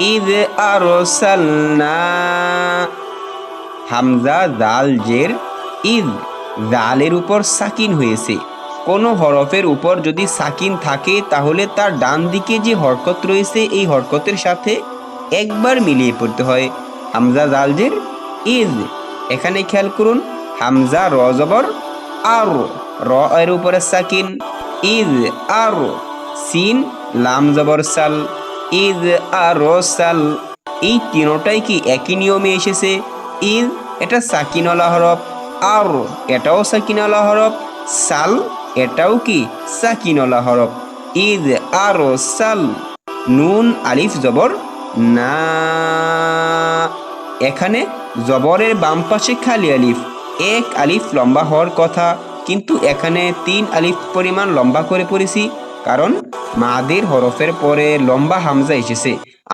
ইদ আরসালনা। হামজা জাল জের ইদ জালের উপর সাকিন হয়েছে। কোনো হরফের উপর যদি সাকিন থাকে, তাহলে তার ডান দিকে যে হরকত রয়েছে, এই হরকতের সাথে একবার মিলিয়ে পড়তে হয়। হামজা জাল জের ইদ। এখানে খেয়াল করুন, হামজা র জবর আর, র এর উপরে সাকিন, ইদ আর, সিন, লাম জবর সাল। ইদ আর সাল এই তিনোটাই কি একই নিয়মে এসেছে? ইদ, এটা সাকিনওয়ালা হরফ আর, এটাও সাকিনওয়ালা হরফ সাল, এটাও কি সাকিনওয়ালা হরফ আর সাল নুন, আলিফ, জবর, না। এখানে জবরের বাম পাশে খালি আলিফ। এক আলিফ লম্বা হওয়ার কথা। কিন্তু এখানে তিন আলিফ পরিমাণ লম্বা করে পড়েছি। কারণ মাদির হরফের পরে লম্বা হামজা এসেছে।